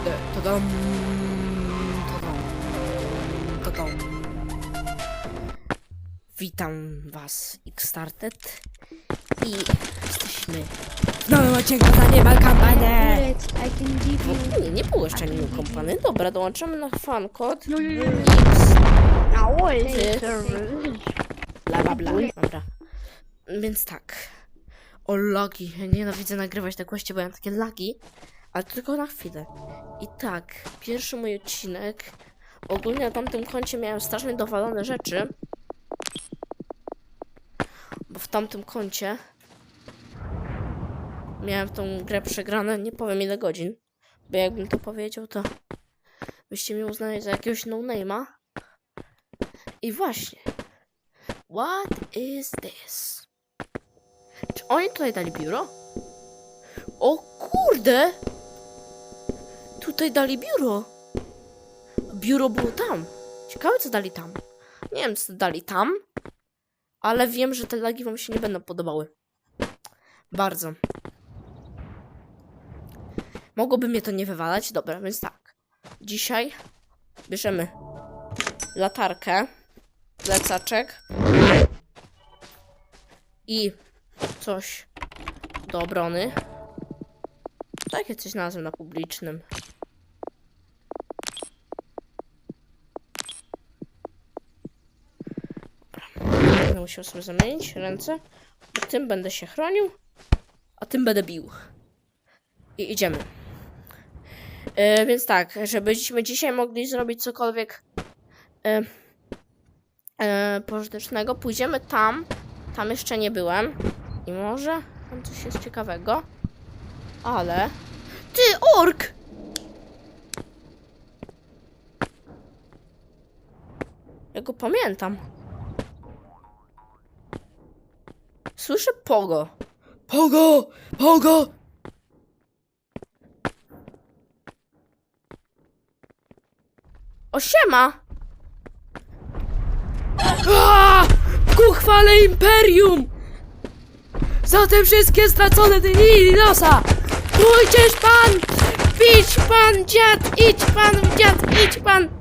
kurde, tadam, tadam, tadam. Witam was, Xstarted i jesteśmy w nowym odcinku za niemal kampanię! Nie, nie było jeszcze new kompany. Dobra, dołączamy na fankod No, no, no. X, No, bla bla bla. Dobra. Więc tak. O lagi. Nienawidzę nagrywać te kwestie, bo ja mam takie lagi. Ale tylko na chwilę. I tak, pierwszy mój odcinek. Ogólnie na tamtym koncie miałem strasznie dowalone rzeczy. Bo w tamtym koncie miałem tą grę przegrane, nie powiem ile godzin. Bo jakbym to powiedział, to byście mnie uznali za jakiegoś no-name'a. I właśnie. What is this? Czy oni tutaj dali biuro? O kurde! Tutaj dali biuro. Biuro było tam. Ciekawe co dali tam. Nie wiem co dali tam, ale wiem, że te lagi wam się nie będą podobały. Bardzo. Mogłoby mnie to nie wywalać. Dobra, więc tak. Dzisiaj bierzemy latarkę, plecaczek i coś do obrony. Takie coś znalazłem na publicznym. Będę musiał sobie zamienić ręce. Bo tym będę się chronił, a tym będę bił. I idziemy. E, więc tak, żebyśmy dzisiaj mogli zrobić cokolwiek e, pożytecznego, pójdziemy tam. Tam jeszcze nie byłem. I może tam coś jest ciekawego. Ale. Ty, ork! Ja go pamiętam. Słyszę pogo. Pogo! Pogo! O siema! Aaa! Ku chwale Imperium! Za te wszystkie stracone dni losa! Pójdziesz pan! Idź pan, dziad! Idź pan, dziad! Idź pan!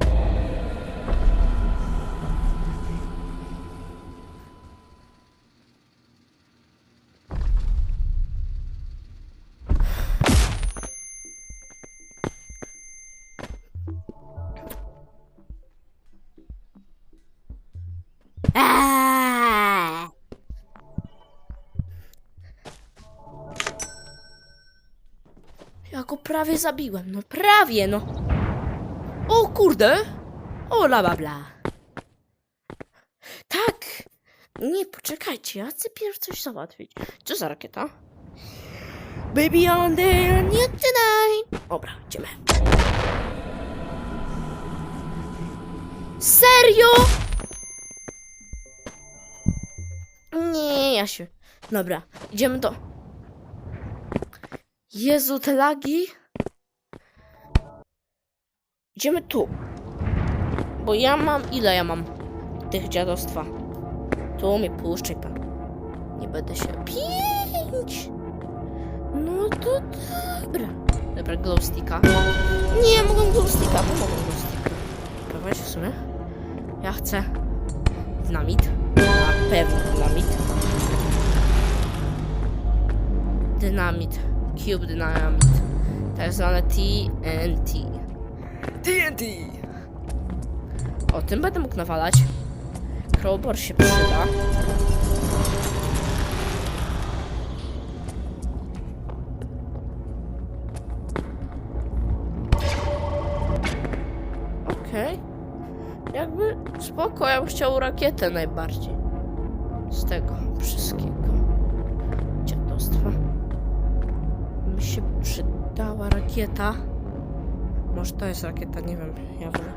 Prawie zabiłem, no prawie, no. O kurde! O la bla bla. Tak! Nie, poczekajcie, ja chcę pierw coś załatwić. Co za rakieta? Baby on there, nie tonight! Dobra, idziemy. Serio? Nie, ja się. Dobra, idziemy do. Jezu, te lagi. Idziemy tu. Bo ja mam. Ile ja mam tych dziadostwa? Tu mnie puszczaj pan. Nie będę się. Pięć! No to dobra. Dobra, glowsticka. Nie, mogę glowsticka, bo mogę glowsticka. Prowadź w sumie. Ja chcę dynamit. Na pewno dynamit. Dynamit. Cube Dynamit. Tak zwane TNT. TNT! O tym będę mógł nawalać. Crowbar się przyda. Okej. Jakby spoko, ja bym chciał rakietę najbardziej. Z tego rakieta. Może to jest rakieta, nie wiem. Ja, wolę.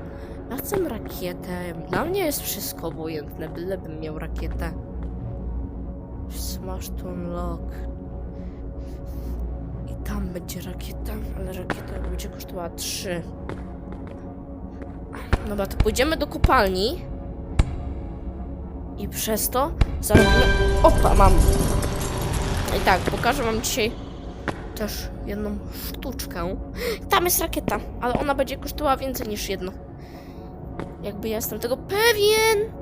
ja chcę rakietę. Dla mnie jest wszystko obojętne, bylebym miał rakietę. Smash to unlock. I tam będzie rakieta, ale rakieta będzie kosztowała 3. Dobra, to pójdziemy do kopalni. I przez to zarobimy... Opa, mam. I tak, pokażę wam dzisiaj też jedną sztuczkę. Tam jest rakieta, ale ona będzie kosztowała więcej niż jedno. Jakby ja jestem tego pewien,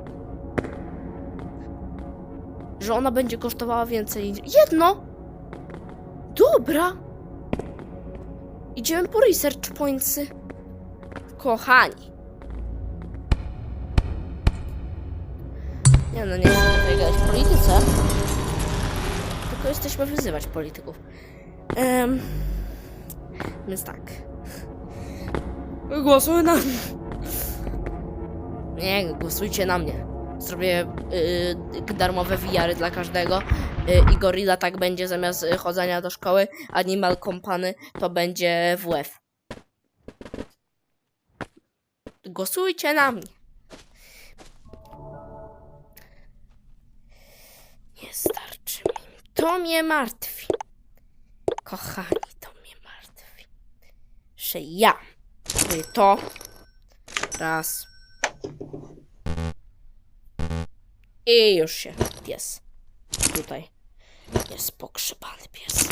że ona będzie kosztowała więcej jedno. Dobra. Idziemy po research pointsy. Kochani. Nie no, nie chcę tutaj gadać polityce. Tylko jesteśmy wyzywać polityków. Em, więc tak. Głosuj na mnie. Nie, głosujcie na mnie. Zrobię y, darmowe wiary dla każdego. Y, I Gorilla tak będzie zamiast chodzenia do szkoły. Animal Company to będzie WF. Głosujcie na mnie. Nie starczy mi. To mnie martwi. Kochani, to mnie martwi. Że ja robię to. Raz. I już się pies. Tutaj jest pokrzepany pies.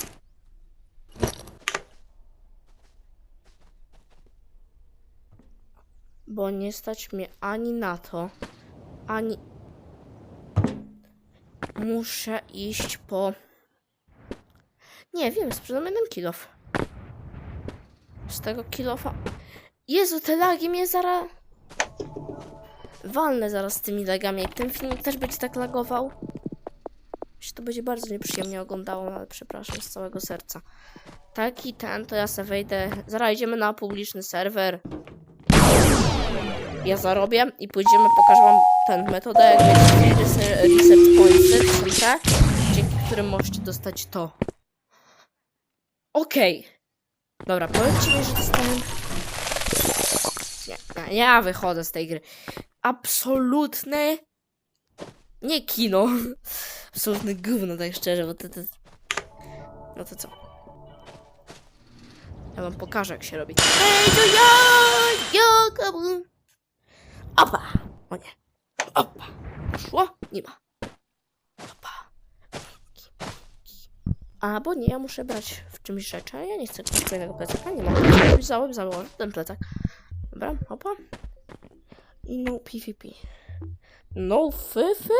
Bo nie stać mnie ani na to, ani muszę iść po. Nie wiem, sprzedam jeden kilof. Z tego kilofa. Jezu, te lagi mnie zaraz. Walnę zaraz z tymi lagami. Jak ten filmik też będzie tak lagował. Się to będzie bardzo nieprzyjemnie oglądało, no ale przepraszam z całego serca. Taki ten, to ja se wejdę. Zaraz idziemy na publiczny serwer. Ja zarobię i pójdziemy, pokażę wam tę metodę, jak rese- reset te, dzięki którym możecie dostać to. Okej. Dobra, powiedzcie mi, że dostałem... Nie, ja wychodzę z tej gry. Absolutne... Nie kino. Absolutne gówno, tak szczerze, bo to... to... No to co? Ja wam pokażę, jak się robi. Ej, to ja! Ja! Opa! O nie. Opa! Poszło? Nie ma. Opa. Albo nie, ja muszę brać czymś rzeczy, a ja nie chcę kolejnego plecaka, nie mam. Założę, założę ten plecak. Dobra, opa. I no PvP. No fyfy.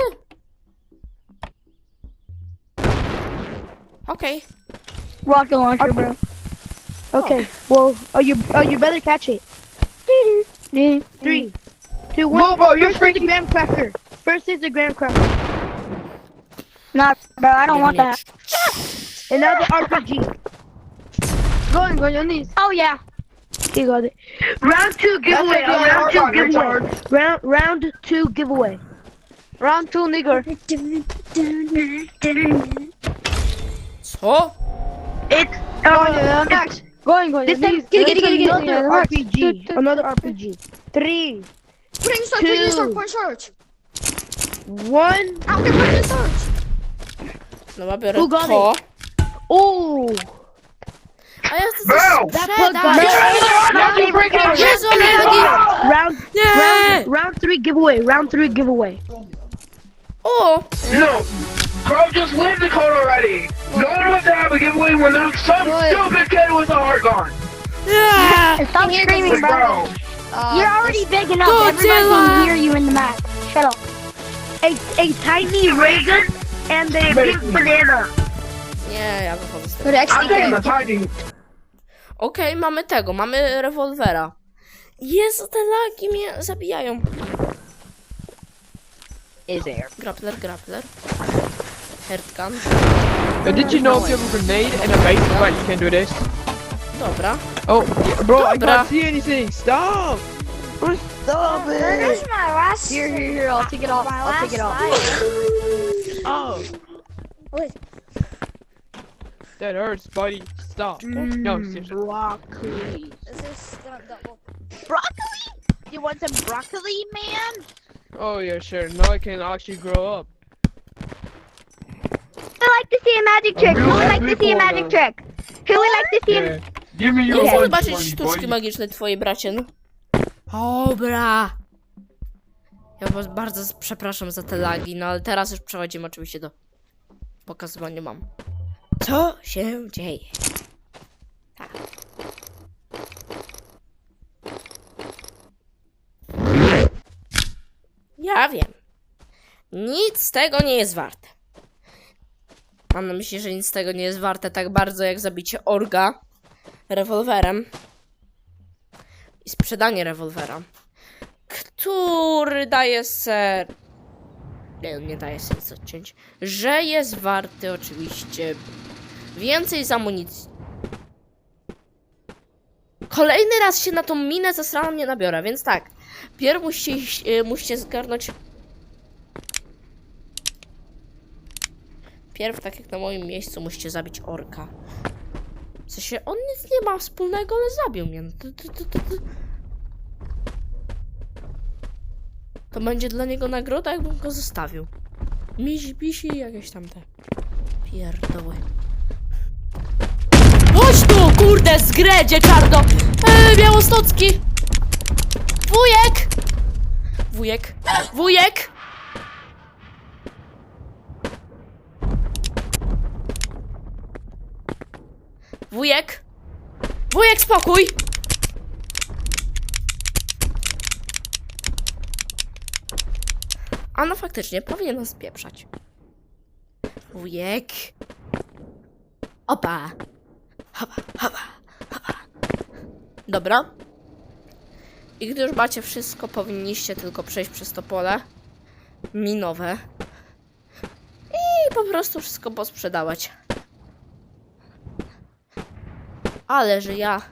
Okej. Rocket launcher, bro. Okay. Well, oh, you oh you better catch it. Three, two, one. Whoa, bro, you're First is the graham cracker. First is the graham cracker. Nah, bro, I don't want that. Another RPG. Go on, go on your knees. Oh yeah. He got it. Round two giveaway. That's uh, round two retard, giveaway. retard. Round round two giveaway. Round two, nigger. Co? It's uh, Max. Going, going. This time, get, get, get, get, another RPG. Another RPG. Three, Putting search, Two. putting search, putting search. one. Okay, putting search. No biorę Who got to. Oh, A ja chcę coś that plug got sprzedać. Jezu, lagi! Round, Nie! round, round three giveaway. Round three giveaway. O! No, bro, just win the code already. No one wants to have a giveaway when there's some Good. stupid kid with a heart gone. Nie! Stop screaming, Bro, Uh, You're already big enough. Godzilla. Everybody can hear you in the map. Shut up. A, a tiny raisin and a big banana. Nie, ja wychodzę z tego. Rex I'm taking the tiny. Okej, mamy tego, mamy rewolwera. Jezu, te lagi mnie zabijają. Is there? Grappler, grappler. Herdgun. But did you know if you have a grenade and a base right, you can do this? Dobra. Oh, yeah, bro, I Dobra. can't see anything. Stop! Bro, stop it! my last. Here, here, here. I'll take it off. I'll take it off. Oh, Wait. That hurts, buddy. Stop. No, seriously. Broccoli. Is this gonna double? Broccoli? You want some broccoli, man? Oh yeah, sure. Now I can actually grow up. I like to see a magic trick. Who would like to see a magic trick? Who would like to Yeah. Give me Nie your chcę one zobaczyć sztuczki boy. magicznej twojej bracie. no. Dobra. Ja was bardzo przepraszam za te lagi, no ale teraz już przechodzimy oczywiście do pokazywania mam. Co się dzieje? Tak. Ja wiem. Nic z tego nie jest warte. Mam na myśli, że nic z tego nie jest warte tak bardzo jak zabicie orga rewolwerem i sprzedanie rewolwera, który daje ser. Nie, nie daje nic odciąć. Że jest warty oczywiście więcej z amunicji. Kolejny raz się na tą minę zasraną nie nabiorę, więc tak. Pierw musicie, musicie zgarnąć. Pierw, tak jak na moim miejscu, musicie zabić orka. W sensie, on nic nie ma wspólnego, ale zabił mnie. No To, to, będzie dla niego nagroda, jakbym go zostawił. Misi, pisi i jakieś tamte. Pierdoły. Kurde, zgredzie, czarno! Eee, Białostocki! Wujek! Wujek! Wujek! Wujek! Wujek, spokój! A no faktycznie, powinien nas pieprzać. Wujek! Opa! Dobra. I gdy już macie wszystko, powinniście tylko przejść przez to pole minowe i po prostu wszystko posprzedawać. Ale że ja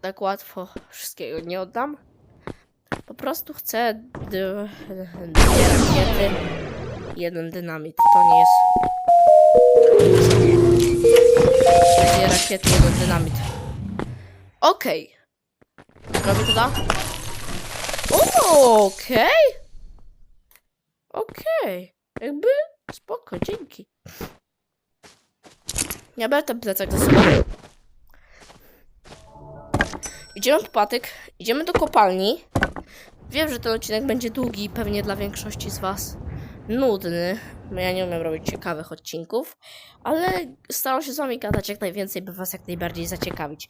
tak łatwo wszystkiego nie oddam. Po prostu chcę dwie rakiety, jeden dynamit. To nie jest. Dwie rakiety, jeden dynamit. Okej. Robię to da? Okej. Okej. Jakby spoko, dzięki. Ja biorę ten plecak ze sobą. Idziemy po patyk, idziemy do kopalni. Wiem, że ten odcinek będzie długi pewnie dla większości z Was nudny, ja nie umiem robić ciekawych odcinków, ale staram się z Wami gadać jak najwięcej, by Was jak najbardziej zaciekawić.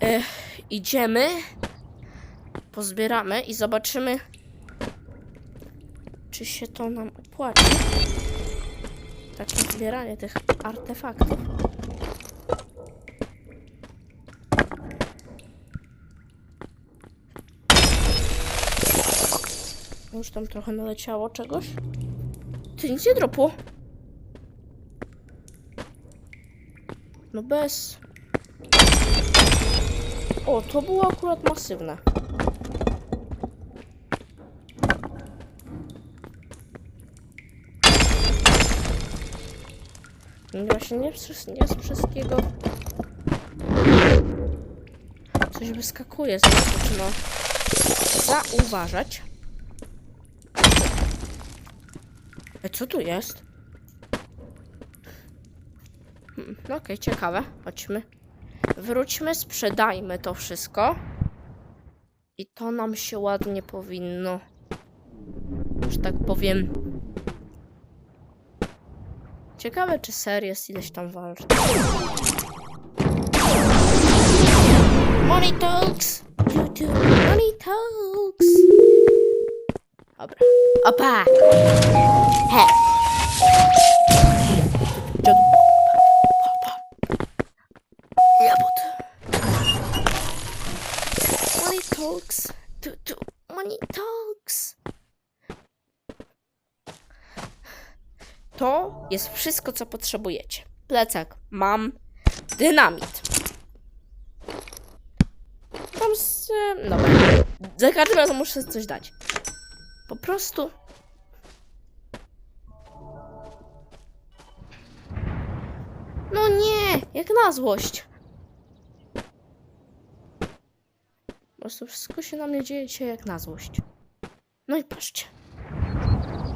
Ech, idziemy, pozbieramy i zobaczymy, czy się to nam opłaci. Takie zbieranie tych artefaktów. Już tam trochę naleciało czegoś. Ty nic nie dropło. No bez. O, to było akurat masywne. No Właśnie nie, z- nie z wszystkiego. Coś wyskakuje z no. Zauważać. Co tu jest? Hmm, no okej, ciekawe. Chodźmy. Wróćmy, sprzedajmy to wszystko. I to nam się ładnie powinno, że tak powiem. Ciekawe, czy ser jest ileś tam wart. Money talks! Money talks! Dobra. Opa! He! Jabłot. Money talks. Du, du, Money talks. To jest wszystko, co potrzebujecie. Plecak mam. Dynamit. Tam z... Dobra. Za każdym razem muszę coś dać. Po prostu... No nie! Jak na złość. Po prostu wszystko się na mnie dzieje dzisiaj jak na złość. No i patrzcie.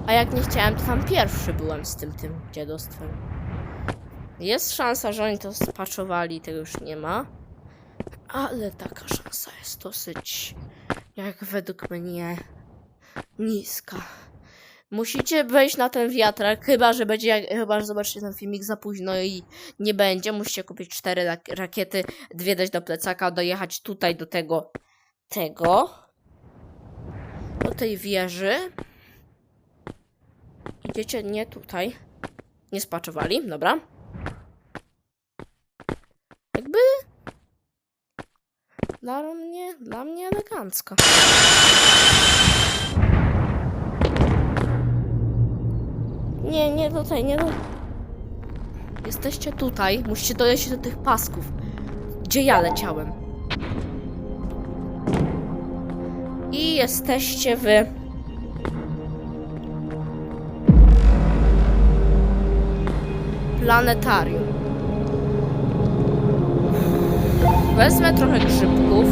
A jak nie chciałem, to tam pierwszy byłem z tym, tym dziadostwem. Jest szansa, że oni to spaczowali, tego już nie ma. Ale taka szansa jest dosyć, jak według mnie, niska. Musicie wejść na ten wiatrak, chyba że będzie, chyba że zobaczycie ten filmik za późno i nie będzie. Musicie kupić cztery rak- rakiety, dwie dać do plecaka, dojechać tutaj do tego, tego, do tej wieży. Idziecie nie tutaj, nie spaczowali, dobra. Jakby dla mnie, dla mnie elegancko. Nie, tutaj, nie do... Jesteście tutaj, musicie dojść do tych pasków, gdzie ja leciałem. I jesteście w... Planetarium. Wezmę trochę grzybków.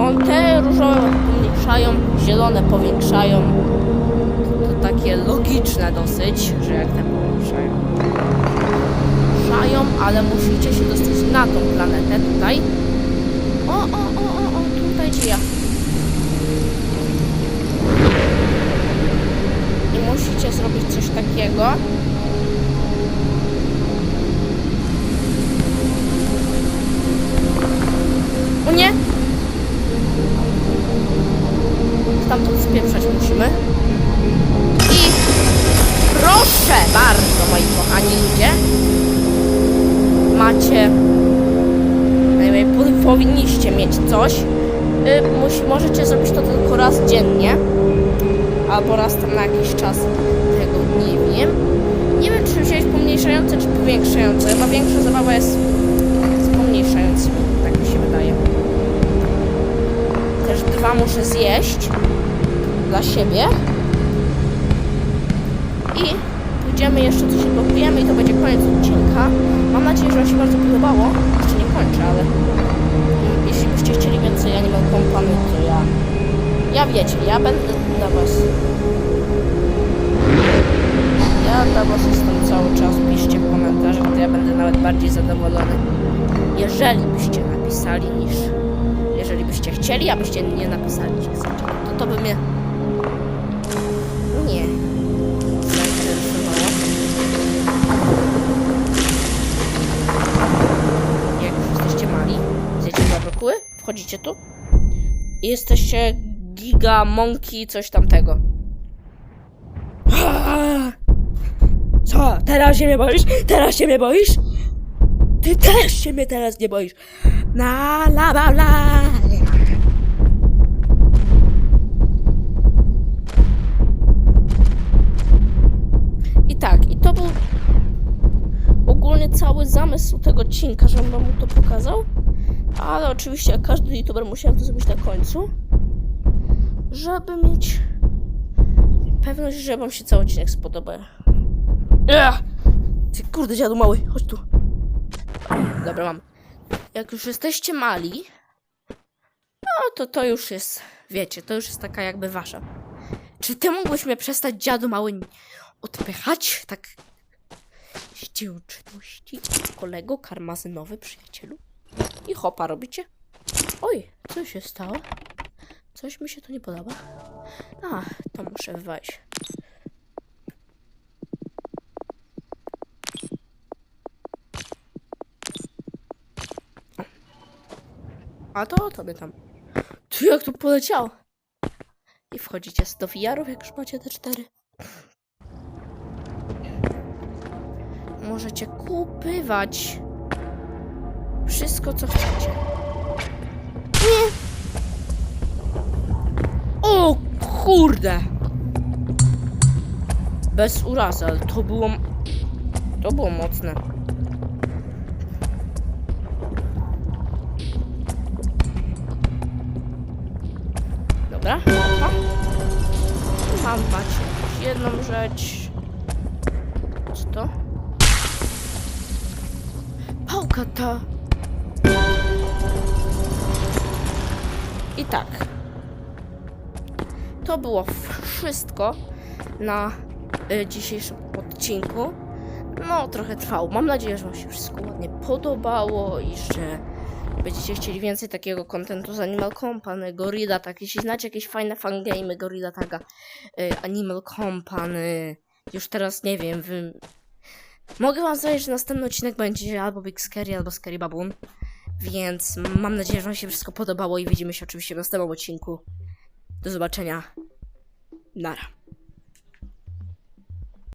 On te różowe pomniejszają, zielone powiększają. To takie logiczne dosyć, że jak te powiększają. Powiększają, ale musicie się dostać na tą planetę tutaj. O, o, o, o, o, tutaj gdzie ja. I musicie zrobić coś takiego. Kochani ludzie. Macie. Powinniście mieć coś. Y, możecie zrobić to tylko raz dziennie. Albo raz tam na jakiś czas. Tego nie wiem. Nie wiem, czy wziąć pomniejszające, czy powiększające. Chyba większa zabawa jest z pomniejszającymi. Tak mi się wydaje. Też dwa muszę zjeść dla siebie. I pójdziemy jeszcze coś blokujemy i to będzie koniec odcinka. Mam nadzieję, że Wam się bardzo podobało. Jeszcze nie kończę, ale jeśli byście chcieli więcej Animal Company, to ja... Ja wiecie, ja będę dla Was... Ja dla Was jestem cały czas. Piszcie w komentarzach, to ja będę nawet bardziej zadowolony. Jeżeli byście napisali niż... Jeżeli byście chcieli, abyście nie napisali, to to by mnie... Nie. Wchodzicie tu i jesteście giga, monkey, coś tamtego. Co? Teraz się mnie boisz? Teraz się mnie boisz? Ty też się mnie teraz nie boisz. Na la la la. I tak, i to był ogólnie cały zamysł tego odcinka, żebym wam to pokazał. Ale oczywiście, jak każdy youtuber, musiałem to zrobić na końcu, żeby mieć pewność, że wam się cały odcinek spodoba. Ech! Ty kurde, dziadu mały, chodź tu. Dobra, mam. Jak już jesteście mali, no to to już jest, wiecie, to już jest taka jakby wasza. Czy ty mógłbyś mnie przestać, dziadu mały, odpychać? Tak z dziewczynności, kolego karmazynowy, przyjacielu? I hopa robicie? Oj, co się stało? Coś mi się tu nie podoba. A, to muszę wejść. A to tobie tam. Ty jak tu poleciał? I wchodzicie z do VR-ów, jak już macie te cztery. Możecie kupywać wszystko, co chcecie. Nie! O kurde! Bez urazy, ale to było... To było mocne. Dobra, opa. Mam macie jedną rzecz. Co to? Pałka ta. I tak. To było wszystko na y, dzisiejszym odcinku. No, trochę trwało. Mam nadzieję, że Wam się wszystko ładnie podobało i że będziecie chcieli więcej takiego kontentu z Animal Company, Gorilla tak, jeśli znacie jakieś fajne fangame Gorilla Taga, y, Animal Company, już teraz nie wiem, wy... Mogę wam powiedzieć, że następny odcinek będzie albo Big Scary, albo Scary Baboon, więc mam nadzieję, że wam się wszystko podobało i widzimy się oczywiście w następnym odcinku. Do zobaczenia. Nara.